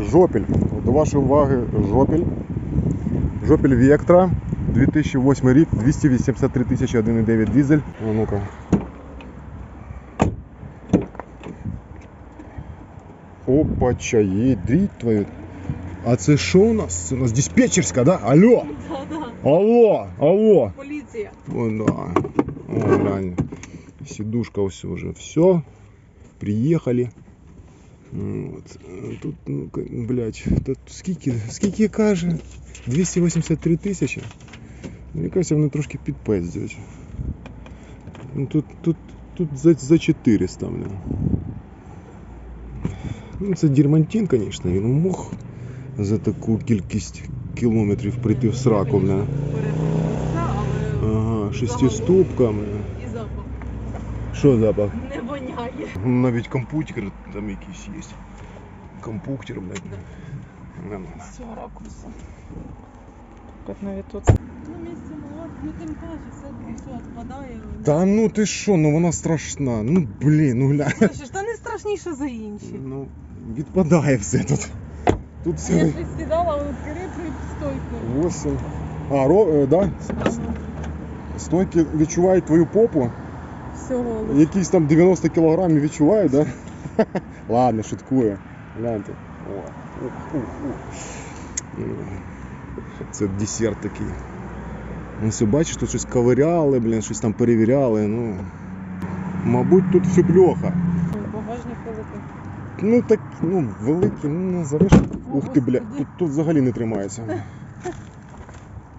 жопель. До вашої уваги жопель. Жопель Вектра. 2008 рік, 283 тисячі 1,9 дизель. А ну-ка. Опача, їдріть твою. А це що у нас? Це у нас диспетчерська, да? Алло! Да-да. Алло! Алло! Поліція. О, да. О, глянь. Сидушка все уже. Все. Приехали. Ну, Вот. Тут, ну, ка- блядь, тут скільки, скільки каже? 283 тисячі. Мені кажется, вони трошки підпиздять. Ну, тут, тут, тут за, за 400, бля. Ну, це дірмантин, звісно, він мог за таку кількість кілометрів прийти в сраку, бля. Перепинився, але Ага, шестиступками. і запах Що запах? не воняє. Навіть компьютер там якийсь є. Компьютер, блядь. Да. З цього ракурсу. Так навіть тут. Ну місце мало, ну тим паче, все, все відпадає. Та ну ти що, ну вона страшна. Ну блін, ну глянь. Слушай, та не страшніше за інші. Ну, відпадає все тут. Тут Я все щось сідала, от керепри стойку. 8. А, ро, е, да? Стойки відчувають твою попу. Всього. Якісь там 90 кілограмів відчувають, да? Ладно, шуткую. Гляньте. О, ух, ух, ух. Це десерт такий. Ну, все, бачиш, тут щось ковиряли, блін, щось там перевіряли. Ну, мабуть, тут все плохо. Багажник великий. Ну так, ну, великий, ну назовеш. Ух ти, бля, тут, тут взагалі не тримається.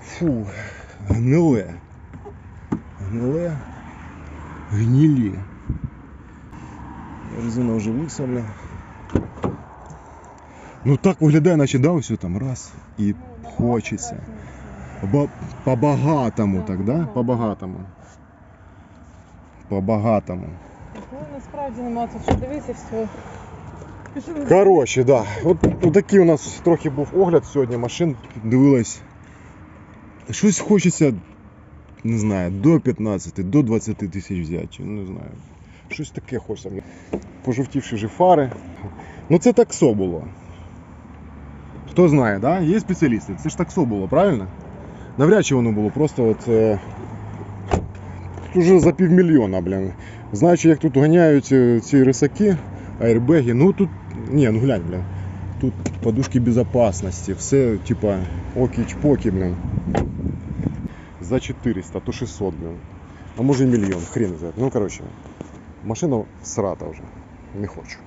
Фу, гниле. Гниле. Гнілі. Резина вже вікса, бля. Ну так виглядає, наче да, все там раз і хочеться. Ба- По-багатому так, да? По-багатому. По-багатому. Ну насправді нема тут що дивитися все. Пішли. Коротше, да. От, от такий у нас трохи був огляд сьогодні. Машин дивилась. Щось хочеться, не знаю, до 15, до 20 тисяч взяти. чи, не знаю. Щось таке хочеться. Пожовтівши вже фари. Ну це таксо було. Хто знає, да? Є спеціалісти. Це ж таксо було, правильно? Навряд чи воно було, просто от. Е... Тут уже за півмільйона, блін. Знаючи, як тут ганяють е, ці рисаки, аербеги, ну тут. Ні, ну глянь, блін. Тут подушки безопасности, все типа окі-чпоки, блін. За 400, то 600, блін. А може і мільйон, хрен знає. Ну коротше, машина срата вже. Не хочу.